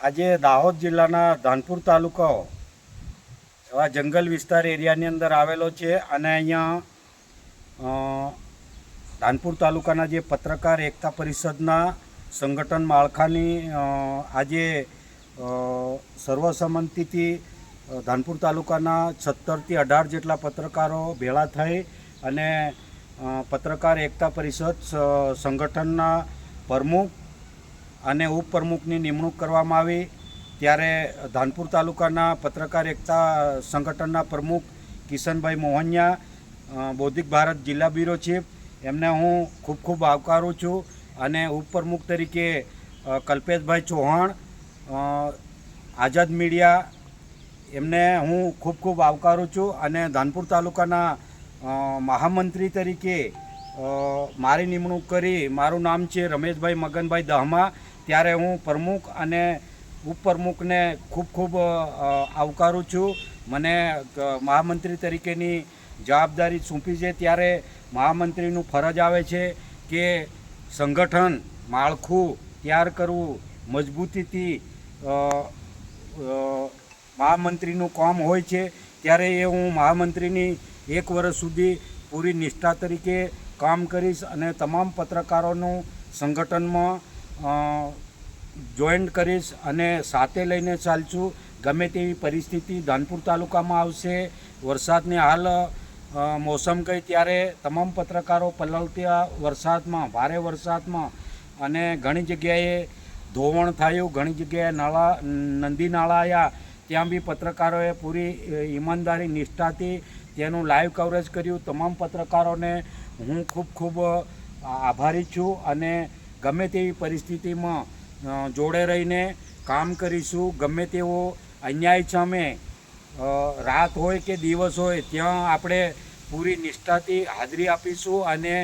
આજે દાહોદ જિલ્લાના ધાનપુર તાલુકો એવા જંગલ વિસ્તાર એરિયાની અંદર આવેલો છે અને અહીંયા ધાનપુર તાલુકાના જે પત્રકાર એકતા પરિષદના સંગઠન માળખાની આજે સર્વસંમતિથી ધાનપુર તાલુકાના સત્તરથી અઢાર જેટલા પત્રકારો ભેળા થઈ અને પત્રકાર એકતા પરિષદ સંગઠનના પ્રમુખ અને ઉપપ્રમુખની નિમણૂક કરવામાં આવી. ત્યારે ધાનપુર તાલુકાના પત્રકાર એકતા સંગઠનના પ્રમુખ કિશનભાઈ મોહનિયા બૌદ્ધિક ભારત જિલ્લા બ્યુરો ચીફ, એમને હું ખૂબ ખૂબ આવકારું છું. અને ઉપપ્રમુખ તરીકે કલ્પેશભાઈ ચૌહાણ આઝાદ મીડિયા, એમને હું ખૂબ ખૂબ આવકારું છું. અને ધાનપુર તાલુકાના મહામંત્રી તરીકે મારી નિમણૂક કરી. મારું નામ છે રમેશભાઈ મગનભાઈ દહમા. ત્યારે હું પ્રમુખ અને ઉપપ્રમુખને ખૂબ ખૂબ આવકારું છું. મને મહામંત્રી તરીકેની જવાબદારી સોંપી છે. ત્યારે મહામંત્રીનું ફરજ આવે છે કે સંગઠન માળખું તૈયાર કરવું, મજબૂતીથી મહામંત્રીનું કામ હોય છે. ત્યારે એ હું મહામંત્રીની એક વર્ષ સુધી પૂરી નિષ્ઠા તરીકે કામ કરીશ અને તમામ પત્રકારોનું સંગઠનમાં જોઈન કરીશ અને સાથે લઈને ચાલશું. ગમે તેવી પરિસ્થિતિ ધાનપુર તાલુકામાં આવશે, વરસાદની હાલ મોસમ ગઈ ત્યારે તમામ પત્રકારો પલળતા વરસાદમાં, ભારે વરસાદમાં અને ઘણી જગ્યાએ ધોવણ થયું, ઘણી જગ્યાએ નાળા, નંદી નાળા આવ્યા ત્યાં બી પત્રકારોએ પૂરી ઈમાનદારી, નિષ્ઠાથી તેનું લાઈવ કવરેજ કર્યું. તમામ પત્રકારોને હું ખૂબ ખૂબ આભારી છું અને ગમે તેવી પરિસ્થિતિમાં જોડે રહીને કામ કરીશું. ગમે તેવો અન્યાય સામે રાત હોય કે દિવસ હોય ત્યાં આપણે પૂરી નિષ્ઠાથી હાજરી આપીશું અને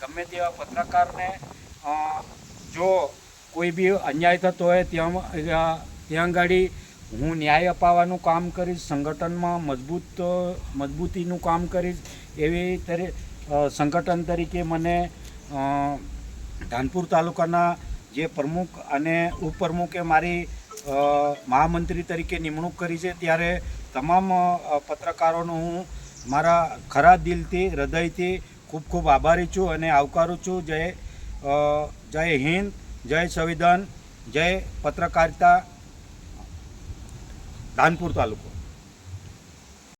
ગમે તેવા પત્રકારને જો કોઈ બી અન્યાય થતો હોય ત્યાં ત્યાં ગાડી હું ન્યાય અપાવવાનું કામ કરીશ સંગઠનમાં મજબૂત મજબૂતીનું કામ કરીશ એવી તરી અ, સંગઠન તરીકે મને ધાનપુર તાલુકાના જે પ્રમુખ અને ઉપપ્રમુખે મારી મહામંત્રી તરીકે નિમણૂક કરી છે, ત્યારે તમામ પત્રકારોનો હું મારા ખરા દિલથી, હૃદયથી ખૂબ ખૂબ આભારી છું અને આવકારું છું. જય જય હિન્દ, જય સંવિધાન, જય પત્રકારિતા, ધાનપુર તાલુકો.